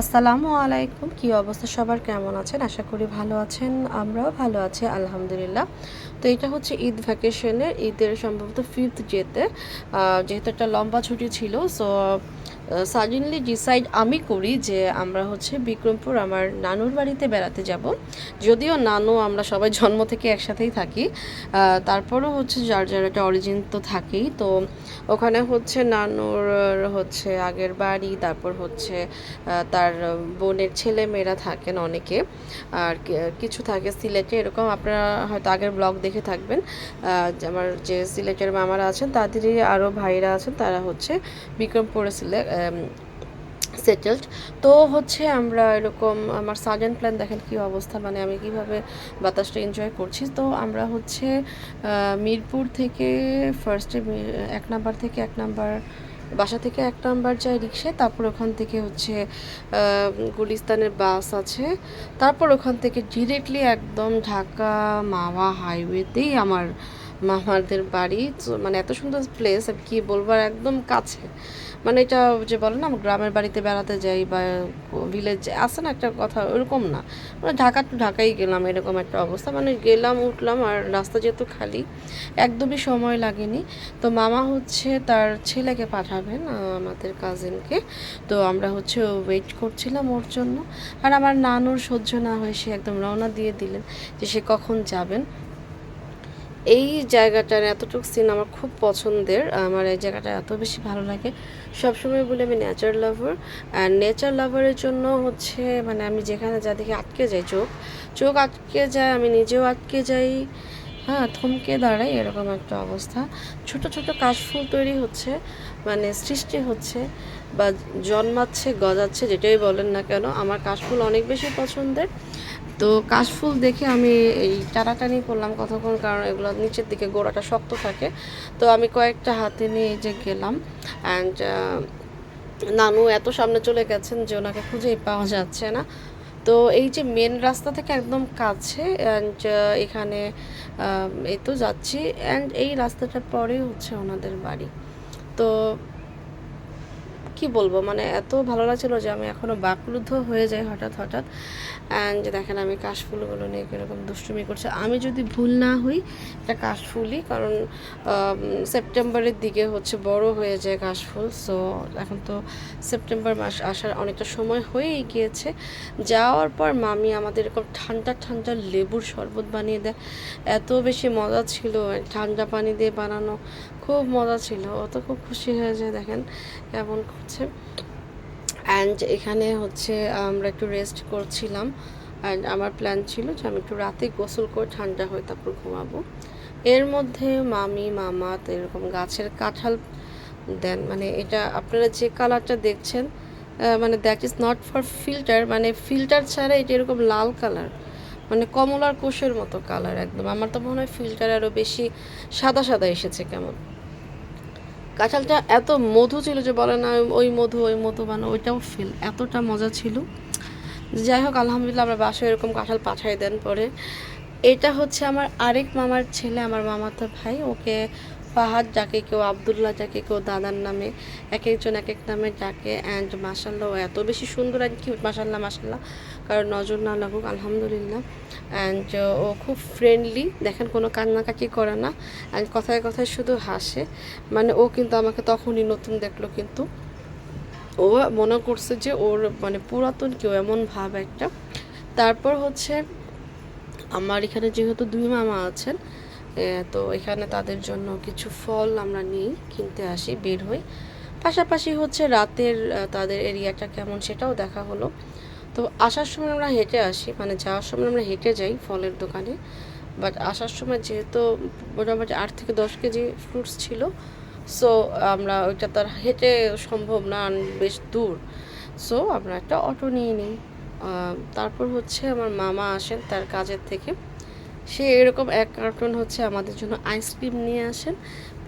আসসালামু আলাইকুম। কি অবস্থা? সবার কেমন আছেন? আশা করি ভালো আছেন। আমরাও ভালো আছি, আলহামদুলিল্লাহ। তো এটা হচ্ছে ঈদ ভ্যাকেশনের ঈদের সম্ভবত ফিফথ ডেতে যেহেতু একটা লম্বা ছুটি ছিল সো সাডেনলি ডিসাইড আমি করি যে আমরা হচ্ছে বিক্রমপুর আমার নানুর বাড়িতে বেড়াতে যাব। যদিও নানু আমরা সবাই জন্ম থেকে একসাথেই থাকি তারপরও হচ্ছে যার যার একটা অরিজিন তো থাকেই। তো ওখানে হচ্ছে নানুর হচ্ছে আগের বাড়ি, তারপর হচ্ছে তার বোনের ছেলে মেয়েরা থাকেন অনেকে। আর কিছু থাকে সিলেটে, এরকম আপনারা হয়তো আগের ব্লগ দেখে থাকবেন। আমার যে সিলেটের মামারা আছেন, তাদেরই আরও ভাইরা আছেন, তারা হচ্ছে বিক্রমপুরে সিলেট সেটেলড তো হচ্ছে আমরা এরকম আমার সাডেন প্ল্যান দেখেন কি অবস্থা মানে আমি কীভাবে বাতাসটা এনজয় করছি। তো আমরা হচ্ছে মিরপুর থেকে ফার্স্টে এক নাম্বার থেকে এক নাম্বার বাসা থেকে এক নাম্বার যায় রিক্সায় তারপর ওখান থেকে হচ্ছে গুলিস্তানের বাস আছে। তারপর ওখান থেকে ডিরেক্টলি একদম ঢাকা মাওয়া হাইওয়েতেই আমার মামাদের বাড়ি। মানে এত সুন্দর প্লেস আমি কি বলব একদম কাছে। মানে এটা যে বলে না, গ্রামের বাড়িতে বেড়াতে যাই বা ভিলেজ আসে না, একটা কথা ওরকম না। মানে ঢাকা টু ঢাকাই গেলাম, এরকম একটা অবস্থা। মানে গেলাম, উঠলাম, আর রাস্তা যেহেতু খালি, একদমই সময় লাগেনি। তো মামা হচ্ছে তার ছেলেকে পাঠাবেন আমাদের কাজিনকে তো আমরা হচ্ছে ওয়েট করছিলাম ওর জন্য। আর আমার নানুর সহ্য না হয়ে সে একদম রওনা দিয়ে দিলেন যে সে কখন যাবেন। এই জায়গাটার এতটুকু সিন আমার খুব পছন্দের। আমার এই জায়গাটা এত বেশি ভালো লাগে। সবসময় বলি আমি নেচার লাভার আর নেচার লাভারের জন্য হচ্ছে মানে আমি যেখানে যা দেখি আটকে যাই চোখ। চোখ আটকে যায়, আমি নিজেও আটকে যাই। হ্যাঁ থমকে দাঁড়াই এরকম একটা অবস্থা। ছোট ছোট কাশফুল তৈরি হচ্ছে মানে সৃষ্টি হচ্ছে বা জন্মাচ্ছে, গজাচ্ছে, যেটাই বলেন না কেন। আমার কাশফুল অনেক বেশি পছন্দের। তো কাশফুল দেখে আমি এই টানাটানি করলাম কতক্ষণ? কারণ এগুলো নিচের দিকে গোড়াটা শক্ত থাকে। তো আমি কয়েকটা হাতে নিয়ে যে গেলাম অ্যান্ড নানু এত সামনে চলে গেছেন যে ওনাকে খুঁজেই পাওয়া যাচ্ছে না। তো এই যে মেন রাস্তা থেকে একদম কাছে অ্যান্ড এখানে এই তো যাচ্ছি অ্যান্ড এই রাস্তাটার পরেই হচ্ছে ওনাদের বাড়ি। তো কি বলব? মানে এত ভালো লাগছিল যে আমি এখনও বাকরুদ্ধ হয়ে যাই হঠাৎ হঠাৎ। অ্যান্ড দেখেন আমি কাশফুলগুলো নিয়ে কীরকম দুষ্টুমি করছে। আমি যদি ভুল না হই, এটা কাশফুলই। কারণ সেপ্টেম্বরের দিকে হচ্ছে বড় হয়ে যায় কাশফুল। সো এখন তো সেপ্টেম্বর মাস আসার অনেকটা সময় হয়েই গিয়েছে। যাওয়ার পর মামি আমাদের এরকম ঠান্ডা ঠান্ডা লেবুর শরবত বানিয়ে দেয়। এত বেশি মজা ছিল। ঠান্ডা পানি দিয়ে বানানো খুব মজা ছিল। অত খুব খুশি হয়ে যায়, দেখেন। কেমন করছে অ্যান্ড এখানে হচ্ছে আমরা একটু রেস্ট করছিলাম। অ্যান্ড আমার প্ল্যান ছিল যে আমি একটু রাতে গোসল করে ঠান্ডা হয়ে তারপর ঘুমাবো। এর মধ্যে মামি, মামা, তো এরকম গাছের কাঁঠাল দেন। মানে এটা আপনারা যে কালারটা দেখছেন মানে that is not for filter মানে ফিল্টার ছাড়া এটা এরকম লাল কালার মানে কমলার কোষের মতো কালার একদম। আমার তো মনে হয় ফিল্টার আরও বেশি সাদা সাদা এসেছে কেমন। কাঁঠালটা এত মধু ছিল যে বলে না, ওই মধু ওই মধু বানো ওইটাও ফিল এতটা মজা ছিল। যাই হোক, আলহামদুলিল্লাহ, আমরা বাসায় এরকম কাঁঠাল পাঠাই দেন পরে। এটা হচ্ছে আমার আরেক মামার ছেলে, আমার মামাতো ভাই। ওকে ফাহাদ ডাকে কেউ আবদুল্লাহ ডাকে কেউ দাদার নামে এক একজন এক এক নামে ডাকে। অ্যান্ড মাসাল্লাহ এত বেশি সুন্দর অ্যান্ড কিউট। মাসাল্লাহ মাসাল্লাহ কারণ নজর না লাগুক, আলহামদুলিল্লাহ। অ্যান্ড ও খুব ফ্রেন্ডলি দেখেন, কোনো কান্নাকাটি করে না। অ্যান্ড কথায় কথায় শুধু হাসে। মানে ও কিন্তু আমাকে তখনই নতুন দেখল কিন্তু। ও মনে করছে যে ওর মানে পুরাতন কেউ, এমন ভাব একটা। তারপর হচ্ছে আমার এখানে যেহেতু দুই মামা আছেন তো এখানে তাদের জন্য কিছু ফল আমরা নিই, কিনতে আসি, বের হই। পাশাপাশি হচ্ছে রাতের তাদের এরিয়াটা কেমন সেটাও দেখা হলো। তো আসার সময় আমরা হেঁটে আসি মানে যাওয়ার সময় আমরা হেঁটে যাই ফলের দোকানে। বাট আসার সময় যেহেতু মোটামুটি আট থেকে দশ কেজি ফ্রুটস ছিল, সো আমরা ওইটা তো আর হেঁটে সম্ভব না, বেশ দূর। সো আমরা একটা অটো নিয়ে নিই। তারপর হচ্ছে আমার মামা আসেন তার কাজের থেকে। সে এরকম এক কার্টুন হচ্ছে আমাদের জন্য আইসক্রিম নিয়ে আসেন,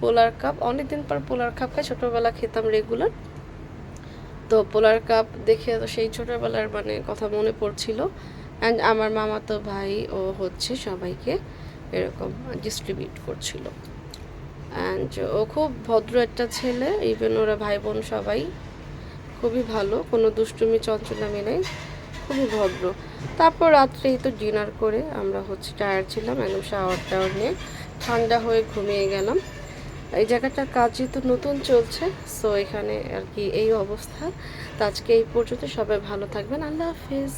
পোলার কাপ অনেকদিন পর পোলার কাপ খাই, ছোটোবেলা খেতাম রেগুলার তো পোলার কাপ দেখে তো সেই ছোটোবেলার মানে কথা মনে পড়ছিল। অ্যান্ড আমার মামা তো ভাই, ও হচ্ছে সবাইকে এরকম ডিস্ট্রিবিউট করছিল। অ্যান্ড ও খুব ভদ্র একটা ছেলে ইভেন ওরা ভাই বোন সবাই খুবই ভালো, কোনো দুষ্টুমি চঞ্চলামি নেই। খুবই ভদ্র। তারপর রাত্রেই তো ডিনার করে আমরা হচ্ছে টায়ার ছিলাম, একদম শাওয়ার টাওয়ার নিয়ে। ঠান্ডা হয়ে ঘুমিয়ে গেলাম। এই জায়গাটার কাজ যেহেতু নতুন চলছে সো এখানে আর কি এই অবস্থা। তো আজকে এই পর্যন্ত সবাই ভালো থাকবেন। আল্লাহ হাফিজ।